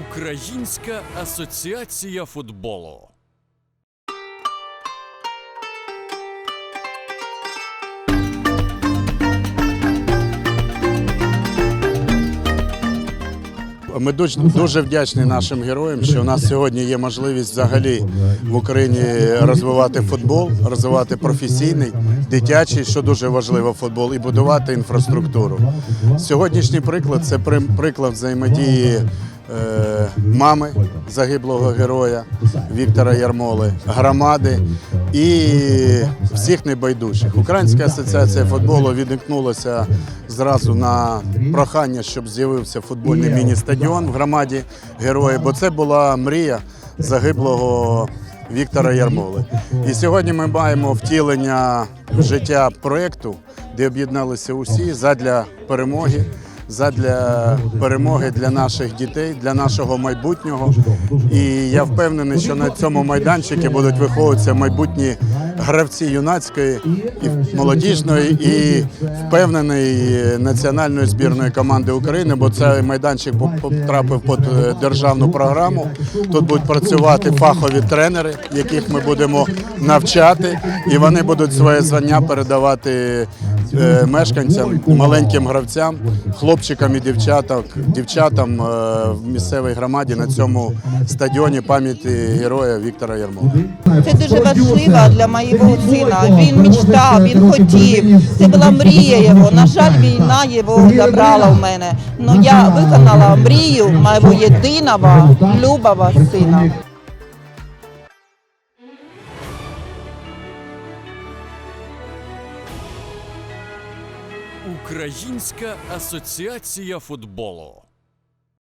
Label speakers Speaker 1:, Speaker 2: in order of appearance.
Speaker 1: Українська асоціація футболу.
Speaker 2: Ми дуже, дуже вдячні нашим героям, що у нас сьогодні є можливість взагалі в Україні розвивати футбол, розвивати професійний, дитячий, що дуже важливо, футбол, і будувати інфраструктуру. Сьогоднішній приклад це приклад взаємодії мами загиблого героя Віктора Ярмоли, громади і всіх небайдужих. Українська асоціація футболу відгукнулася зразу на прохання, щоб з'явився футбольний міні-стадіон в громаді героїв, бо це була мрія загиблого. Віктора Ярмоли. І сьогодні ми маємо втілення в життя проєкту, де об'єдналися усі задля перемоги, задля перемоги для наших дітей, для нашого майбутнього. І я впевнений, що на цьому майданчику будуть виховуватися майбутні гравці юнацької і молодіжної і впевнений національної збірної команди України, бо цей майданчик потрапив під е, державну програму. Тут будуть працювати фахові тренери, яких ми будемо навчати, і вони будуть своє звання передавати е, мешканцям, маленьким гравцям, хлопчикам і дівчатам, дівчатам е, в місцевій громаді на цьому стадіоні пам'яті героя Віктора Ярмола.
Speaker 3: Це дуже важливо для моєго сина. Він мечтав, він хотів. Це була мрія його. На жаль, війна його забрала в мене. Но я виконала мрію мого єдиного любого сина.
Speaker 1: Українська асоціація футболу.